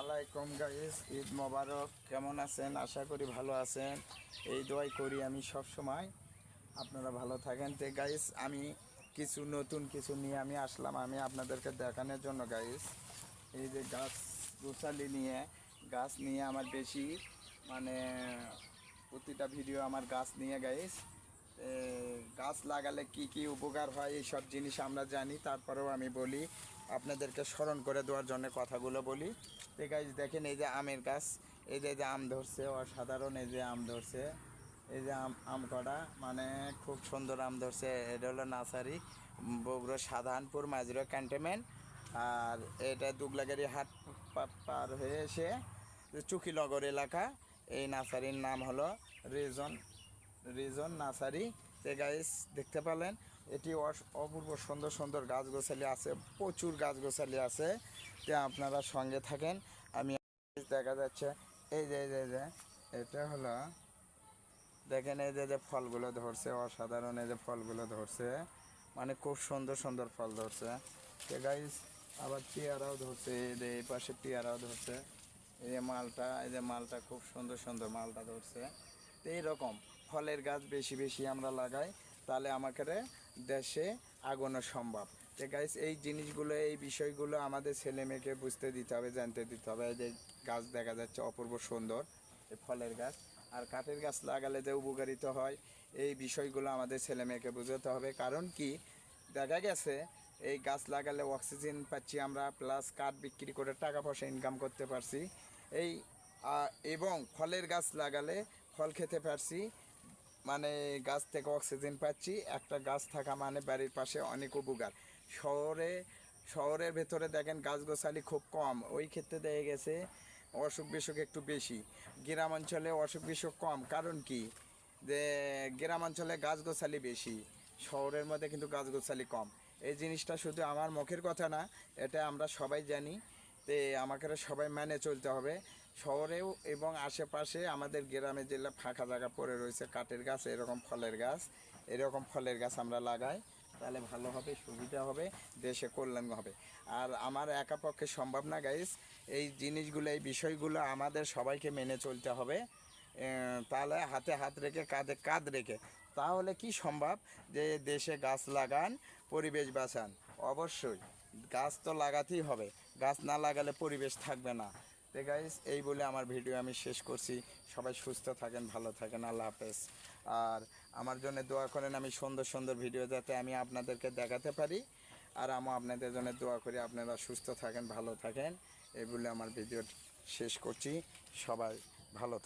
আলাইকুম গাইস ঈদ মোবারক। কেমন আছেন? আশা করি ভালো আছেন। এই দোয়াই করি আমি সব সময়। আপনারা ভালো থাকেন তো গাইস আমি কিছু নতুন কিছু নিয়ে আমি আসলাম, আমি আপনাদেরকে দেখানোর জন্য গাইস এই যে গাছ গোছালি নিয়ে, গাছ নিয়ে আমার বেশি মানে প্রতিটা ভিডিও আমার গাছ নিয়ে গাইস গাছ লাগালে কি কি উপকার হয় এই সব জিনিস আমরা জানি, তারপরেও আমি বলি। আপনাদেরকে স্মরণ করে দেওয়ার জন্য কথাগুলো বলি। তো গাছ দেখেন এই যে আমের গাছ, এই যে আম ধরছে, অসাধারণ এই যে আম ধরছে, এই যে আম আম কটা মানে খুব সুন্দর আম ধরছে। এটা হলো নার্সারি, বগুড়া সাধারণপুর মাজরা ক্যান্টনমেন্ট। আর এটা দুগলাগাড়ি হাট পার হয়ে এসে চুকিনগর এলাকা। এই নার্সারির নাম হলো রিজন রিজন নার্সারি। তে গাইস দেখতে পেলেন এটি অপূর্ব সুন্দর সুন্দর গাছগোছালি আছে, প্রচুর গাছগোছালি আছে। তে আপনারা সঙ্গে থাকেন। আমি দেখা যাচ্ছে, এই যে এই যে এই যে, এটা হলো, দেখেন এই যে যে ফলগুলো ধরছে, অসাধারণ এই যে ফলগুলো ধরছে। মানে খুব সুন্দর সুন্দর ফল ধরছে। তো গাইস আবার পেয়ারাও ধরছে, এই যে, এই পাশে পেয়ারাও ধরছে। এই যে মালটা, এই যে মালটা খুব সুন্দর সুন্দর মালটা ধরছে। এইরকম ফলের গাছ বেশি বেশি আমরা লাগাই, তাহলে আমাকে দেশে আগানো সম্ভব। তো গাইস এই জিনিসগুলো, এই বিষয়গুলো আমাদের ছেলে মেয়েকে বুঝতে দিতে হবে, জানতে দিতে হবে। যে গাছ দেখা যাচ্ছে অপূর্ব সুন্দর, এই ফলের গাছ। আর কাঠের গাছ লাগালে যে উপকারিত হয়, এই বিষয়গুলো আমাদের ছেলে মেয়েকে বোঝাতে হবে। কারণ কি, দেখা গেছে, এই গাছ লাগালে অক্সিজেন পাচ্ছি আমরা প্লাস কাঠ বিক্রি করে টাকা পয়সা ইনকাম করতে পারছি। এই এবং ফলের গাছ লাগালে ফল খেতে পারছি। মানে গাছ থেকে অক্সিজেন পাচ্ছি। একটা গাছ থাকা মানে বাড়ির পাশে অনেক উপকার। শহরে, শহরের ভেতরে দেখেন গাছগোছালি খুব কম। ওই ক্ষেত্রে দেখা গেছে অসুখ বিসুখ একটু বেশি। গ্রাম অঞ্চলে অসুখ বিসুখ কম। কারণ কি? যে গ্রাম অঞ্চলে গাছগোছালি বেশি। শহরের মধ্যে কিন্তু গাছগোছালি কম। এই জিনিসটা শুধু আমার মুখের কথা না, এটা আমরা সবাই জানি। তে আমাকে সবাই মেনে চলতে হবে। শহরেও এবং আশেপাশে আমাদের গ্রামে যেগুলো ফাঁকা জায়গা পড়ে রয়েছে, কাঠের গাছ, এরকম ফলের গাছ, এরকম ফলের গাছ আমরা লাগাই, তাহলে ভালো হবে, সুবিধা হবে, দেশে কল্যাণ হবে। আর আমার একা পক্ষে সম্ভব না গাইস এই জিনিসগুলো, এই বিষয়গুলো আমাদের সবাইকে মেনে চলতে হবে। তাহলে হাতে হাত রেখে, কাঁধে কাঁধ রেখে, তাহলে কি সম্ভব যে দেশে গাছ লাগান, পরিবেশ বাঁচান? অবশ্যই, গাছ তো লাগাতেই হবে, গাছ না লাগালে পরিবেশ থাকবে না। তো গাইজ এই বলে আমার ভিডিও আমি শেষ করছি। সবাই সুস্থ থাকেন, ভালো থাকেন, আল্লাহ হাফেজ। আর আমার জন্য দোয়া করেন আমি সুন্দর সুন্দর ভিডিও যাতে আমি আপনাদেরকে দেখাতে পারি। আর আমি আপনাদের জন্য দোয়া করি আপনারা সুস্থ থাকেন, ভালো থাকেন। এই বলে আমার ভিডিও শেষ করছি। সবাই ভালো